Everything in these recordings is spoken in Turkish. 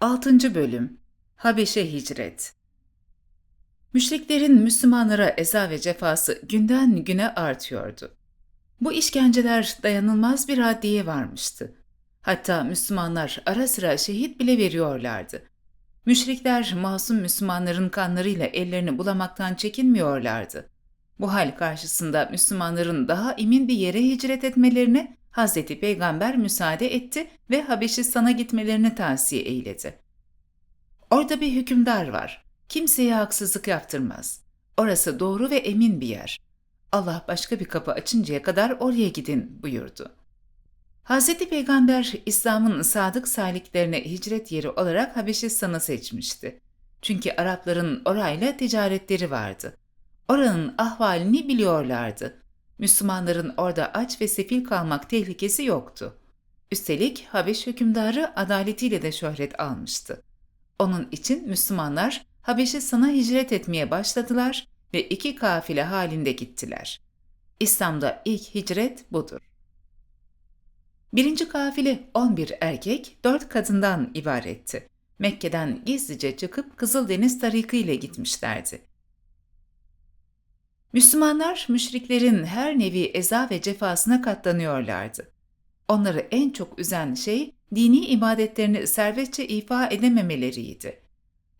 6. Bölüm Habeşe Hicret Müşriklerin Müslümanlara eza ve cefası günden güne artıyordu. Bu işkenceler dayanılmaz bir haddeye varmıştı. Hatta Müslümanlar ara sıra şehit bile veriyorlardı. Müşrikler masum Müslümanların kanlarıyla ellerini bulamaktan çekinmiyorlardı. Bu hal karşısında Müslümanların daha emin bir yere hicret etmelerine Hazreti Peygamber müsaade etti ve Habeşistan'a gitmelerini tavsiye eyledi. Orada bir hükümdar var. Kimseye haksızlık yaptırmaz. Orası doğru ve emin bir yer. Allah başka bir kapı açıncaya kadar oraya gidin buyurdu. Hazreti Peygamber İslam'ın sadık saliklerine hicret yeri olarak Habeşistan'ı seçmişti. Çünkü Arapların orayla ticaretleri vardı. Oranın ahvalini biliyorlardı. Müslümanların orada aç ve sefil kalmak tehlikesi yoktu. Üstelik Habeş hükümdarı adaletiyle de şöhret almıştı. Onun için Müslümanlar Habeşistan'a hicret etmeye başladılar ve iki kafile halinde gittiler. İslam'da ilk hicret budur. Birinci kafile 11 erkek, 4 kadından ibaretti. Mekke'den gizlice çıkıp Kızıldeniz tarikı ile gitmişlerdi. Müslümanlar müşriklerin her nevi eza ve cefasına katlanıyorlardı. Onları en çok üzen şey dini ibadetlerini serbestçe ifa edememeleriydi.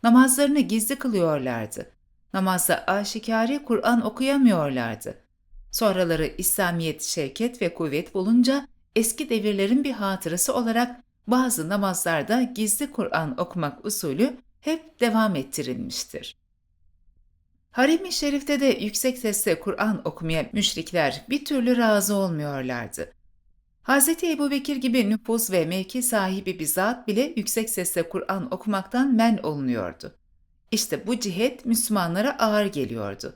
Namazlarını gizli kılıyorlardı. Namazda aşikare Kur'an okuyamıyorlardı. Sonraları İslamiyet şevket ve kuvvet bulunca eski devirlerin bir hatırası olarak bazı namazlarda gizli Kur'an okumak usulü hep devam ettirilmiştir. Harem-i Şerif'te de yüksek sesle Kur'an okumaya müşrikler bir türlü razı olmuyorlardı. Hz. Ebu Bekir gibi nüfuz ve mevki sahibi bir zat bile yüksek sesle Kur'an okumaktan men olunuyordu. İşte bu cihet Müslümanlara ağır geliyordu.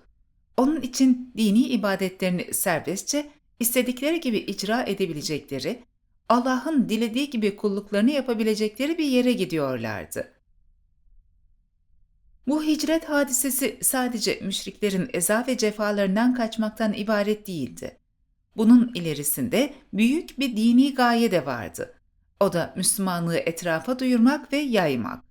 Onun için dini ibadetlerini serbestçe, istedikleri gibi icra edebilecekleri, Allah'ın dilediği gibi kulluklarını yapabilecekleri bir yere gidiyorlardı. Bu hicret hadisesi sadece müşriklerin eza ve cefalarından kaçmaktan ibaret değildi. Bunun ilerisinde büyük bir dini gaye de vardı. O da Müslümanlığı etrafa duyurmak ve yaymak.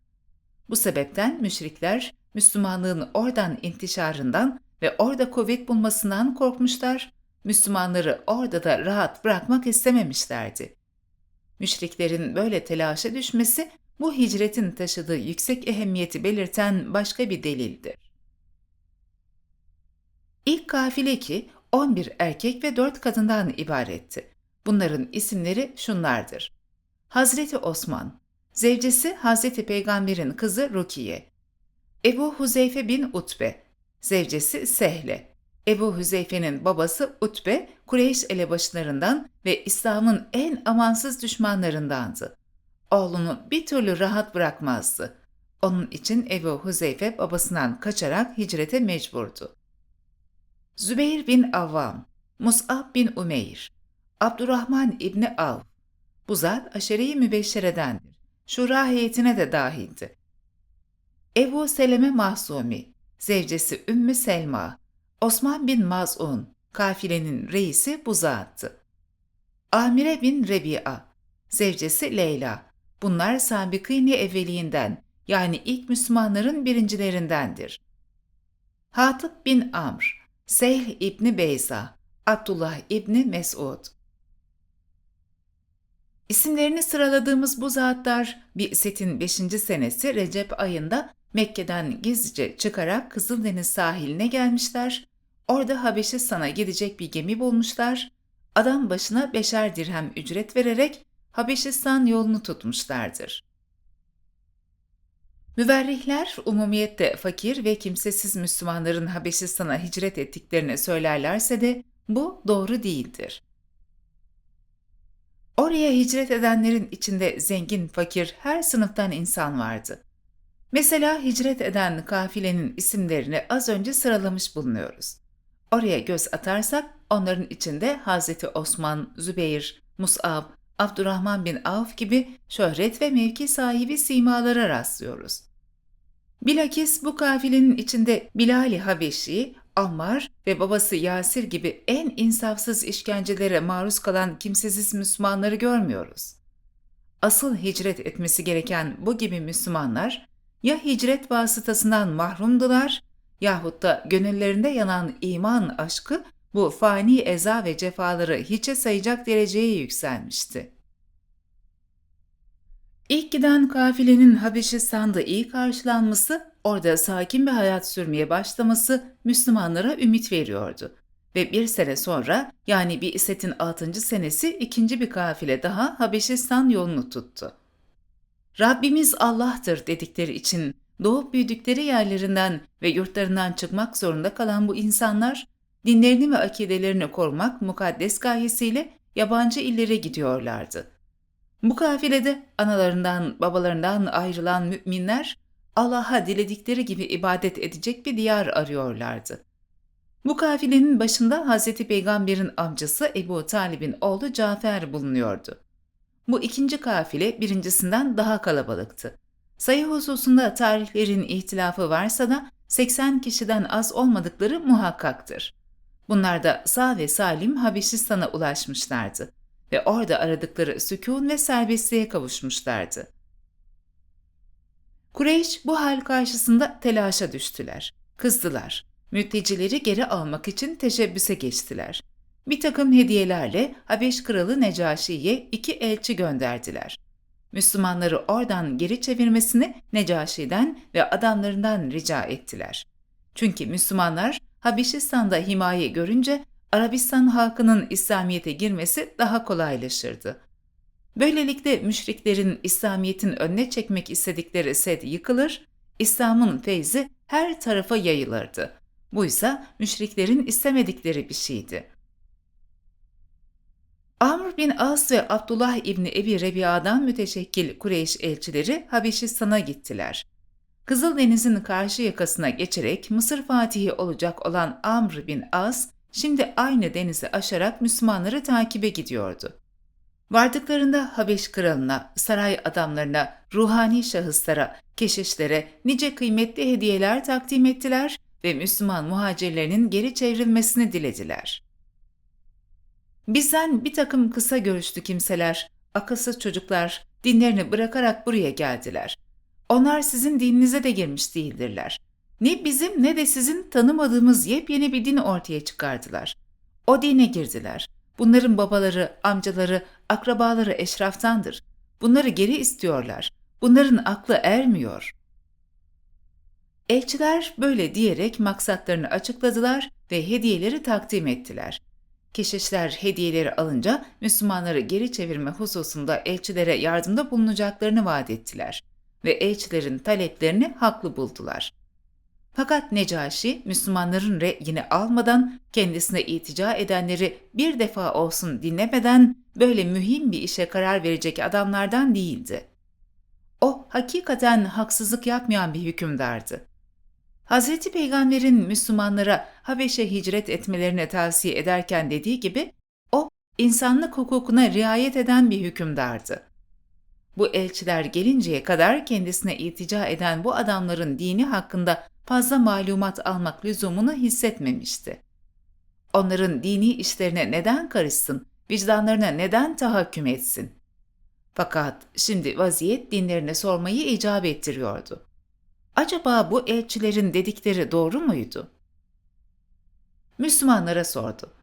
Bu sebepten müşrikler Müslümanlığın oradan intişarından ve orada kuvvet bulmasından korkmuşlar, Müslümanları orada da rahat bırakmak istememişlerdi. Müşriklerin böyle telaşa düşmesi bu hicretin taşıdığı yüksek ehemmiyeti belirten başka bir delildir. İlk kafile ki 11 erkek ve 4 kadından ibaretti. Bunların isimleri şunlardır. Hazreti Osman, zevcesi Hazreti Peygamber'in kızı Rukiye, Ebu Huzeyfe bin Utbe, zevcesi Sehle, Ebu Hüzeyfe'nin babası Utbe, Kureyş elebaşılarından ve İslam'ın en amansız düşmanlarındandı. Oğlunu bir türlü rahat bırakmazdı. Onun için Ebu Hüzeyfe babasından kaçarak hicrete mecburdu. Zübeyir bin Avvam, Mus'ab bin Umeyr, Abdurrahman İbni Av, bu zat aşere-i mübeşşeredendir. Şura heyetine de dahildi. Ebu Seleme Mahsumi, zevcesi Ümmü Selma, Osman bin Maz'un, kafilenin reisi bu zattı. Amire bin Rebi'a, zevcesi Leyla, bunlar Sabikîn-i evveliğinden yani ilk Müslümanların birincilerindendir. Hatip bin Amr, Seyh İbni Beyza, Abdullah İbni Mesud. İsimlerini sıraladığımız bu zatlar Bi'set'in 5. senesi Recep ayında Mekke'den gizlice çıkarak Kızıldeniz sahiline gelmişler, orada Habeşistan'a gidecek bir gemi bulmuşlar, adam başına beşer dirhem ücret vererek Habeşistan yolunu tutmuşlardır. Müverrihler umumiyette fakir ve kimsesiz Müslümanların Habeşistan'a hicret ettiklerini söylerlerse de bu doğru değildir. Oraya hicret edenlerin içinde zengin, fakir her sınıftan insan vardı. Mesela hicret eden kafilenin isimlerini az önce sıralamış bulunuyoruz. Oraya göz atarsak onların içinde Hazreti Osman, Zübeyir, Mus'ab, Abdurrahman bin Avf gibi şöhret ve mevki sahibi simalara rastlıyoruz. Bilakis bu kafilenin içinde Bilal-i Habeşi, Ammar ve babası Yasir gibi en insafsız işkencelere maruz kalan kimsesiz Müslümanları görmüyoruz. asıl hicret etmesi gereken bu gibi Müslümanlar ya hicret vasıtasından mahrumdular yahut da gönüllerinde yanan iman aşkı bu fani eza ve cefaları hiçe sayacak dereceye yükselmişti. İlk giden kafilenin Habeşistan'da iyi karşılanması, orada sakin bir hayat sürmeye başlaması Müslümanlara ümit veriyordu. Ve bir sene sonra yani bir isetin 6. senesi ikinci bir kafile daha Habeşistan yolunu tuttu. Rabbimiz Allah'tır dedikleri için doğup büyüdükleri yerlerinden ve yurtlarından çıkmak zorunda kalan bu insanlar, dinlerini ve akidelerini korumak mukaddes gayesiyle yabancı illere gidiyorlardı. Bu kafilede analarından, babalarından ayrılan müminler, Allah'a diledikleri gibi ibadet edecek bir diyar arıyorlardı. Bu kafilenin başında Hz. Peygamber'in amcası Ebu Talib'in oğlu Cafer bulunuyordu. Bu ikinci kafile birincisinden daha kalabalıktı. Sayı hususunda tarihlerin ihtilafı varsa da 80 kişiden az olmadıkları muhakkaktır. Bunlar da sağ ve salim Habeşistan'a ulaşmışlardı ve orada aradıkları sükun ve serbestliğe kavuşmuşlardı. Kureyş bu hal karşısında telaşa düştüler, kızdılar. Mültecileri geri almak için teşebbüse geçtiler. Bir takım hediyelerle Habeş Kralı Necaşi'ye iki elçi gönderdiler. Müslümanları oradan geri çevirmesini Necaşi'den ve adamlarından rica ettiler. Çünkü Müslümanlar Habeşistan'da himaye görünce Arabistan halkının İslamiyet'e girmesi daha kolaylaşırdı. Böylelikle müşriklerin İslamiyet'in önüne çekmek istedikleri sed yıkılır, İslam'ın feyzi her tarafa yayılırdı. Bu ise müşriklerin istemedikleri bir şeydi. Amr bin As ve Abdullah İbni Ebi Rebiya'dan müteşekkil Kureyş elçileri Habeşistan'a gittiler. Kızıldeniz'in karşı yakasına geçerek Mısır Fatihi olacak olan Amr bin As, şimdi aynı denizi aşarak Müslümanları takibe gidiyordu. Vardıklarında Habeş kralına, saray adamlarına, ruhani şahıslara, keşişlere nice kıymetli hediyeler takdim ettiler ve Müslüman muhacirlerinin geri çevrilmesini dilediler. Bizden bir takım kısa görüşlü kimseler, akılsız çocuklar dinlerini bırakarak buraya geldiler. Onlar sizin dininize de girmiş değildirler. Ne bizim ne de sizin tanımadığımız yepyeni bir din ortaya çıkardılar. O dine girdiler. Bunların babaları, amcaları, akrabaları eşraftandır. Bunları geri istiyorlar. Bunların aklı ermiyor. Elçiler böyle diyerek maksatlarını açıkladılar ve hediyeleri takdim ettiler. Keşişler hediyeleri alınca Müslümanları geri çevirme hususunda elçilere yardımda bulunacaklarını vaat ettiler ve elçilerin taleplerini haklı buldular. Fakat Necaşi, Müslümanların reyini almadan, kendisine itica edenleri bir defa olsun dinlemeden böyle mühim bir işe karar verecek adamlardan değildi. O, hakikaten haksızlık yapmayan bir hükümdardı. Hazreti Peygamber'in Müslümanlara Habeş'e hicret etmelerine tavsiye ederken dediği gibi, o, insanlık hukukuna riayet eden bir hükümdardı. Bu elçiler gelinceye kadar kendisine itica eden bu adamların dini hakkında fazla malumat almak lüzumunu hissetmemişti. Onların dini işlerine neden karışsın, vicdanlarına neden tahakküm etsin? Fakat şimdi vaziyet dinlerine sormayı icap ettiriyordu. Acaba bu elçilerin dedikleri doğru muydu? Müslümanlara sordu.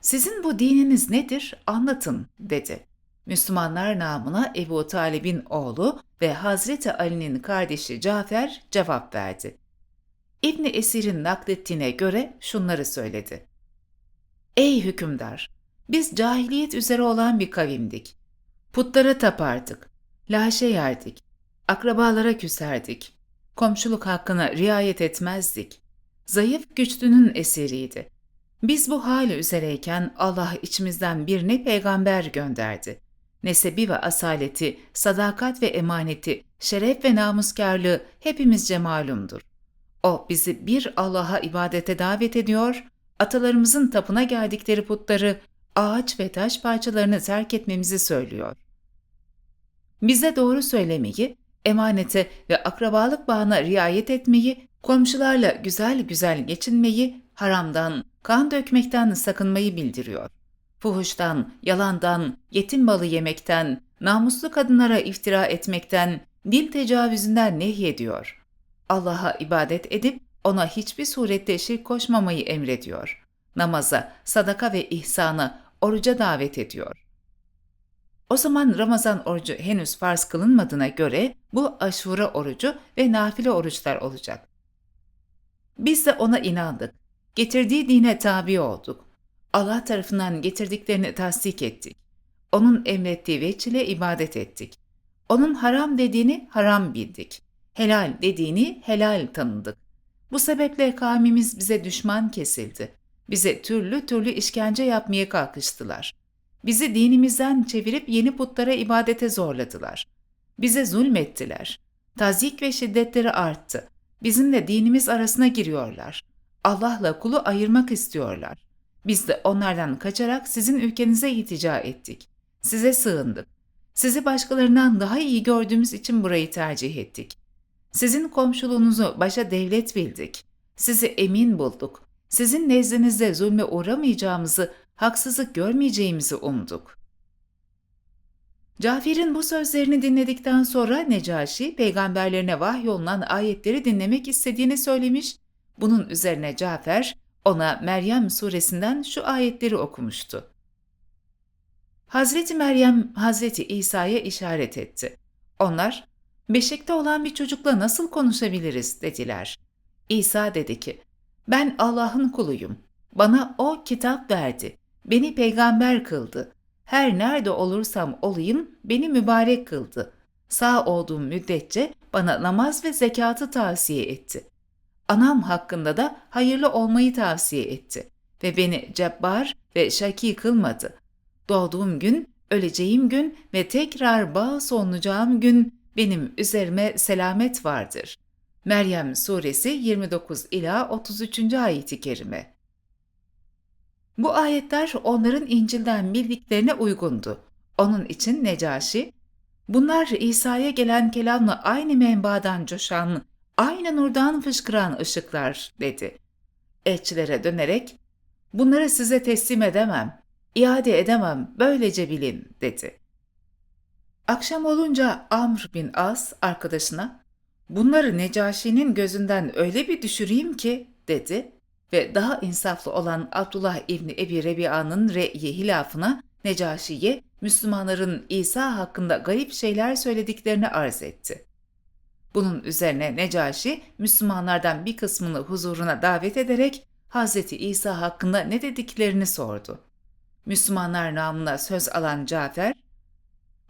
Sizin bu dininiz nedir? Anlatın, dedi. Müslümanlar namına Ebu Talib'in oğlu ve Hazreti Ali'nin kardeşi Cafer cevap verdi. İbni Esir'in naklettiğine göre şunları söyledi. Ey hükümdar! Biz cahiliyet üzere olan bir kavimdik. Putlara tapardık, laşe yerdik, akrabalara küserdik, komşuluk hakkına riayet etmezdik. Zayıf güçlünün esiriydi. Biz bu hali üzereyken Allah içimizden birine peygamber gönderdi. Nesebi ve asaleti, sadakat ve emaneti, şeref ve namuskarlığı hepimizce malumdur. O bizi bir Allah'a ibadete davet ediyor, atalarımızın tapına geldikleri putları, ağaç ve taş parçalarını terk etmemizi söylüyor. Bize doğru söylemeyi, emanete ve akrabalık bağına riayet etmeyi, komşularla güzel güzel geçinmeyi, haramdan, kan dökmekten sakınmayı bildiriyor. Fuhuştan, yalandan, yetim malı yemekten, namuslu kadınlara iftira etmekten, dil tecavüzünden nehyediyor. Allah'a ibadet edip ona hiçbir surette şirk koşmamayı emrediyor. Namaza, sadaka ve ihsana, oruca davet ediyor. O zaman Ramazan orucu henüz farz kılınmadığına göre bu aşure orucu ve nafile oruçlar olacak. Biz de ona inandık. Getirdiği dine tabi olduk. Allah tarafından getirdiklerini tasdik ettik. Onun emrettiği veçile ibadet ettik. Onun haram dediğini haram bildik. Helal dediğini helal tanıdık. Bu sebeple kavmimiz bize düşman kesildi. Bize türlü türlü işkence yapmaya kalkıştılar. Bizi dinimizden çevirip yeni putlara ibadete zorladılar. Bize zulmettiler. Tazik ve şiddetleri arttı. Bizimle dinimiz arasına giriyorlar. Allah'la kulu ayırmak istiyorlar. Biz de onlardan kaçarak sizin ülkenize iltica ettik. Size sığındık. Sizi başkalarından daha iyi gördüğümüz için burayı tercih ettik. Sizin komşuluğunuzu başa devlet bildik. Sizi emin bulduk. Sizin nezdinizde zulme uğramayacağımızı, haksızlık görmeyeceğimizi umduk. Cafer'in bu sözlerini dinledikten sonra Necaşi, peygamberlerine vahyolunan ayetleri dinlemek istediğini söylemiş, bunun üzerine Cafer, ona Meryem suresinden şu ayetleri okumuştu. Hazreti Meryem, Hazreti İsa'ya işaret etti. Onlar, beşikte olan bir çocukla nasıl konuşabiliriz dediler. İsa dedi ki, ben Allah'ın kuluyum. Bana o kitap verdi. Beni peygamber kıldı. Her nerede olursam olayım beni mübarek kıldı. Sağ olduğum müddetçe bana namaz ve zekatı tavsiye etti. Anam hakkında da hayırlı olmayı tavsiye etti ve beni cebbar ve şaki kılmadı. Doğduğum gün, öleceğim gün ve tekrar bağ olunacağım gün benim üzerime selamet vardır. Meryem suresi 29 ila 33. ayeti kerime. Bu ayetler onların İncil'den bildiklerine uygundu. Onun için Necaşi, bunlar İsa'ya gelen kelamla aynı menbadan coşan, aynı nurdan fışkıran ışıklar dedi. Elçilere dönerek, bunları size teslim edemem, iade edemem, böylece bilin dedi. Akşam olunca Amr bin As arkadaşına, bunları Necaşi'nin gözünden öyle bir düşüreyim ki dedi ve daha insaflı olan Abdullah İbni Ebi Rebia'nın re'yi hilafına Necaşi'ye Müslümanların İsa hakkında garip şeyler söylediklerini arz etti. Bunun üzerine Necaşi, Müslümanlardan bir kısmını huzuruna davet ederek Hz. İsa hakkında ne dediklerini sordu. Müslümanlar namına söz alan Cafer,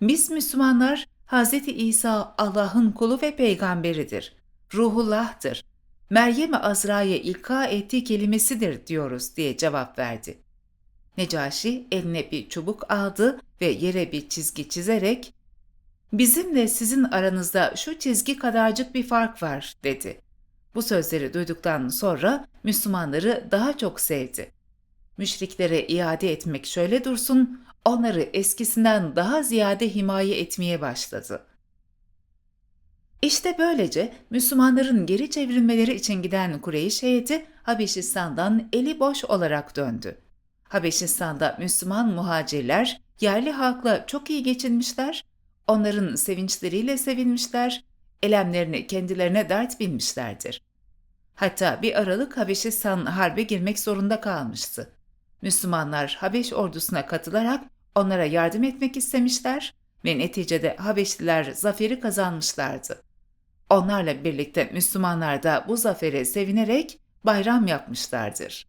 biz Müslümanlar Hz. İsa Allah'ın kulu ve peygamberidir, ruhullah'tır, Meryem-i Azra'ya ilka ettiği kelimesidir diyoruz diye cevap verdi. Necaşi eline bir çubuk aldı ve yere bir çizgi çizerek Bizimle sizin aranızda şu çizgi kadarcık bir fark var dedi. Bu sözleri duyduktan sonra Müslümanları daha çok sevdi. Müşriklere iade etmek şöyle dursun, onları eskisinden daha ziyade himaye etmeye başladı. İşte böylece Müslümanların geri çevrilmeleri için giden Kureyş heyeti Habeşistan'dan eli boş olarak döndü. Habeşistan'da Müslüman muhacirler yerli halkla çok iyi geçinmişler, onların sevinçleriyle sevinmişler, elemlerini kendilerine dert bilmişlerdir. Hatta bir aralık Habeşistan harbe girmek zorunda kalmıştı. Müslümanlar Habeş ordusuna katılarak onlara yardım etmek istemişler ve neticede Habeşliler zaferi kazanmışlardı. Onlarla birlikte Müslümanlar da bu zafere sevinerek bayram yapmışlardır.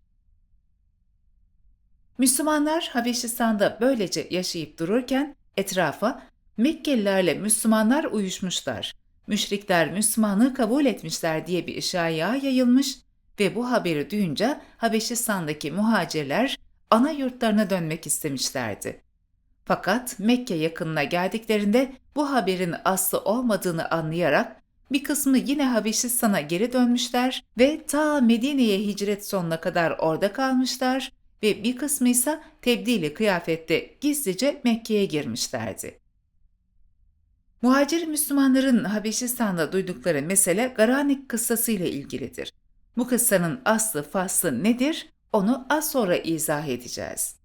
Müslümanlar Habeşistan'da böylece yaşayıp dururken etrafa Mekkelilerle Müslümanlar uyuşmuşlar, müşrikler Müslümanlığı kabul etmişler diye bir şaya yayılmış ve bu haberi duyunca Habeşistan'daki muhacirler ana yurtlarına dönmek istemişlerdi. Fakat Mekke yakınına geldiklerinde bu haberin aslı olmadığını anlayarak bir kısmı yine Habeşistan'a geri dönmüşler ve ta Medine'ye hicret sonuna kadar orada kalmışlar ve bir kısmı ise tebdili kıyafette gizlice Mekke'ye girmişlerdi. Muhacir Müslümanların Habeşistan'da duydukları mesele Garanik kıssası ile ilgilidir. Bu kıssanın aslı faslı nedir onu az sonra izah edeceğiz.